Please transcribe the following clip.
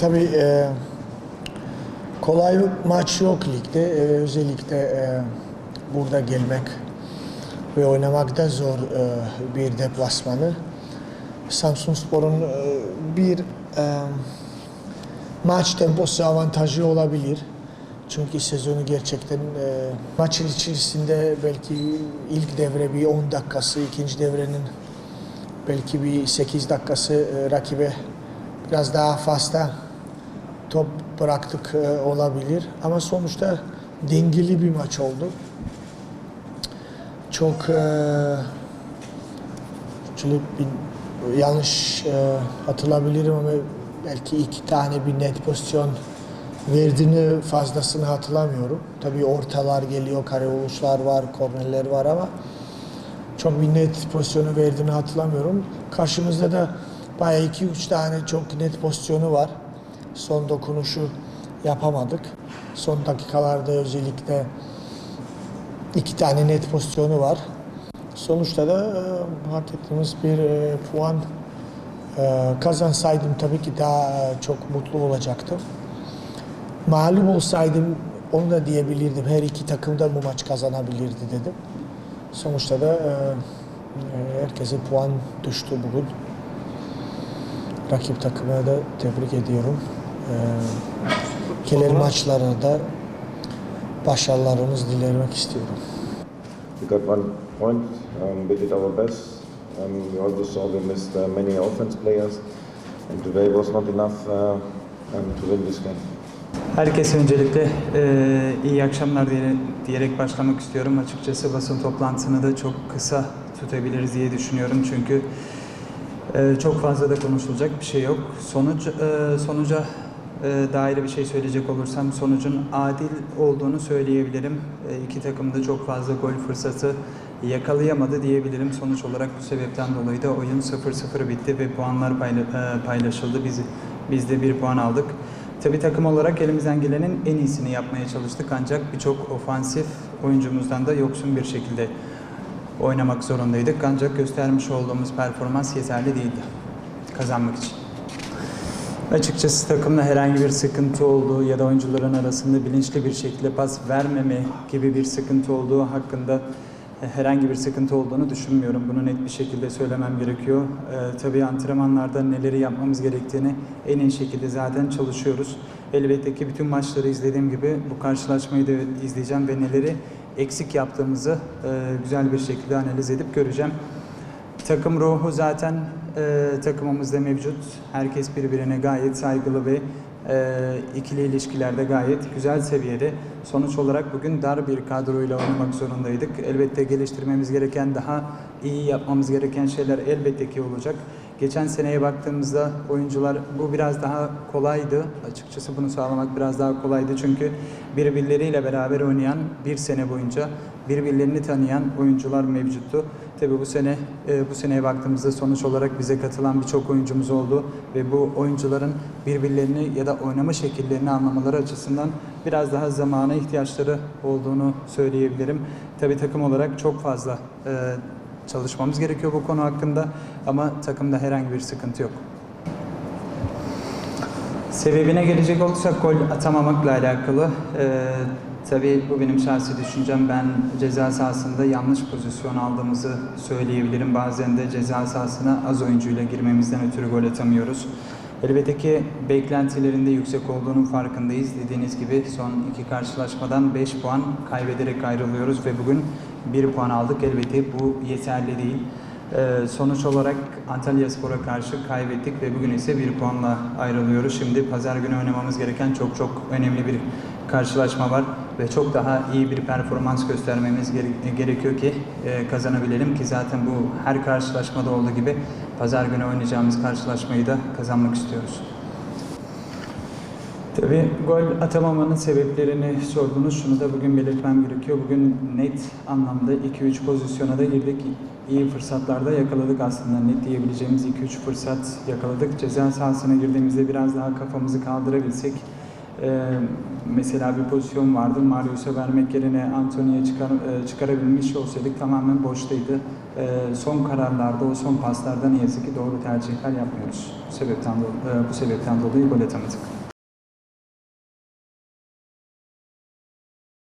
Tabii e, kolay maç yok ligde. Ee, özellikle e, burada gelmek ve oynamak da zor e, bir deplasmanı. Samsunspor'un e, bir e, maç temposu avantajı olabilir. Çünkü sezonu gerçekten e, maçın içerisinde belki ilk devre bir 10 dakikası, ikinci devrenin belki bir 8 dakikası e, rakibe biraz daha fazla top bıraktık e, olabilir. Ama sonuçta dengeli bir maç oldu. Çok e, bir- yanlış e, hatırlayabilirim ama belki iki tane bir net pozisyon verdiğini fazlasını hatırlamıyorum. Tabii ortalar geliyor, kare vuruşlar var, kornerler var ama çok bir net pozisyonu verdiğini hatırlamıyorum. Karşımızda da iki üç tane çok net pozisyonu var. Son dokunuşu yapamadık. Son dakikalarda özellikle iki tane net pozisyonu var. Sonuçta da e, hak ettiğimiz bir e, puan e, kazansaydım tabii ki daha çok mutlu olacaktım. Mağlup olsaydım onu da diyebilirdim. Her iki takım da bu maç kazanabilirdi dedim. Sonuçta da herkese puan düştü bugün. Rakip takımına da tebrik ediyorum. E, gelir maçlarına da başarılarınız dilemek istiyorum. We got one point. Um, we did our best. Um, we also saw we missed uh, many offense players, and today was not enough uh, um, to win this game. Herkese öncelikle e, iyi akşamlar diye, diyerek başlamak istiyorum. Açıkçası basın toplantısını da çok kısa tutabiliriz diye düşünüyorum. Çünkü e, çok fazla da konuşulacak bir şey yok. Sonuç e, sonuca e, dair bir şey söyleyecek olursam sonucun adil olduğunu söyleyebilirim. E, iki takım da çok fazla gol fırsatı yakalayamadı diyebilirim. Sonuç olarak bu sebepten dolayı da oyun 0-0 bitti ve puanlar payla- e, paylaşıldı. Biz, biz de bir puan aldık. Tabii takım olarak elimizden gelenin en iyisini yapmaya çalıştık ancak birçok ofansif oyuncumuzdan da yoksun bir şekilde oynamak zorundaydık. Ancak göstermiş olduğumuz performans yeterli değildi kazanmak için. Açıkçası takımda herhangi bir sıkıntı olduğu ya da oyuncuların arasında bilinçli bir şekilde pas vermeme gibi bir sıkıntı olduğu hakkında e, herhangi bir sıkıntı olduğunu düşünmüyorum. Bunu net bir şekilde söylemem gerekiyor. Ee, tabii antrenmanlarda neleri yapmamız gerektiğini en iyi şekilde zaten çalışıyoruz. Elbette ki bütün maçları izlediğim gibi bu karşılaşmayı da izleyeceğim ve neleri eksik yaptığımızı e, güzel bir şekilde analiz edip göreceğim. Takım ruhu zaten e, takımımızda mevcut. Herkes birbirine gayet saygılı ve e, ikili ilişkilerde gayet güzel seviyede. Sonuç olarak bugün dar bir kadroyla oynamak zorundaydık. Elbette geliştirmemiz gereken, daha iyi yapmamız gereken şeyler elbette ki olacak. Geçen seneye baktığımızda oyuncular bu biraz daha kolaydı. Açıkçası bunu sağlamak biraz daha kolaydı. Çünkü birbirleriyle beraber oynayan bir sene boyunca birbirlerini tanıyan oyuncular mevcuttu. Tabii bu sene e, bu seneye baktığımızda sonuç olarak bize katılan birçok oyuncumuz oldu ve bu oyuncuların birbirlerini ya da oynama şekillerini anlamaları açısından biraz daha zamana ihtiyaçları olduğunu söyleyebilirim. Tabii takım olarak çok fazla e, çalışmamız gerekiyor bu konu hakkında ama takımda herhangi bir sıkıntı yok. Sebebine gelecek olursak gol atamamakla alakalı. Ee, tabii bu benim şahsi düşüncem. Ben ceza sahasında yanlış pozisyon aldığımızı söyleyebilirim. Bazen de ceza sahasına az oyuncuyla girmemizden ötürü gol atamıyoruz. Elbette ki beklentilerinde yüksek olduğunun farkındayız. Dediğiniz gibi son iki karşılaşmadan 5 puan kaybederek ayrılıyoruz ve bugün 1 puan aldık. Elbette bu yeterli değil. Ee, sonuç olarak Antalya Spor'a karşı kaybettik ve bugün ise bir puanla ayrılıyoruz. Şimdi pazar günü oynamamız gereken çok çok önemli bir karşılaşma var ve çok daha iyi bir performans göstermemiz gere- gerekiyor ki e, kazanabilelim ki zaten bu her karşılaşmada olduğu gibi pazar günü oynayacağımız karşılaşmayı da kazanmak istiyoruz. Tabii gol atamamanın sebeplerini sordunuz. Şunu da bugün belirtmem gerekiyor. Bugün net anlamda 2-3 pozisyona da girdik. İyi fırsatlarda yakaladık aslında. Net diyebileceğimiz 2-3 fırsat yakaladık. Ceza sahasına girdiğimizde biraz daha kafamızı kaldırabilsek. Ee, mesela bir pozisyon vardı. Marius'a vermek yerine Anthony'ye çıkar, e, çıkarabilmiş olsaydık tamamen boştaydı. e, son kararlarda, o son paslarda ne yazık ki doğru tercihler yapmıyoruz. Bu sebepten, do- e, bu sebepten dolayı gol atamadık.